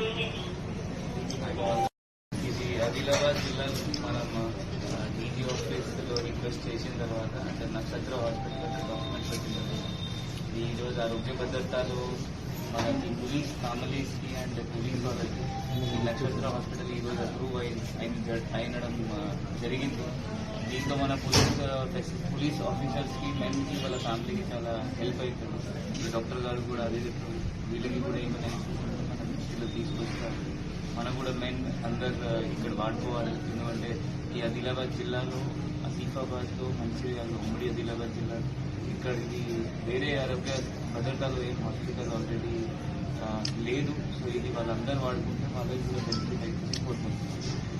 డిజి. డిజి ఆదిలాబాద్ జిల్లా మనమ డిజి ఆఫీస్ కు రిక్వెస్ట్ చేసిన తర్వాత చెన్న సత్ర హాస్పిటల్ కు కన్ఫర్మేషన్ వచ్చింది. ఈ రోజు ఆరోగ్య భద్రతతో మన టీ పోలీస్ ఫ్యామిలీస్ కి అండ్ ఫ్రీగా దొరికింది. చెన్న సత్ర హాస్పిటల్ ఈ రోజు అప్రూవల్ ఐమీర్ట్ ఫైండింగ్ జరిగింది. దీంతో మన పోలీస్ పోలీస్ ఆఫీసర్స్ కి మెంటివల్లా సాంకేతిక సహాయం ఇతరులు డాక్టర్ గారు కూడా అది మిలింగ్ కూడా ఇమనే పరిస్థితిలో తీసుకొస్తాం మనం కూడా మెయిన్ అందరు ఇక్కడ వాడుకోవాలి ఎందుకంటే ఈ ఆదిలాబాద్ జిల్లాలో తో మంచిర్యాలలో ఉమ్మడి ఆదిలాబాద్ జిల్లా ఇక్కడికి వేరే ఆరోగ్య భద్రతలో ఏం హాస్పిటల్ ఆల్రెడీ లేదు సో ఇది వాళ్ళందరూ వాడుకుంటే వాళ్ళకి కూడా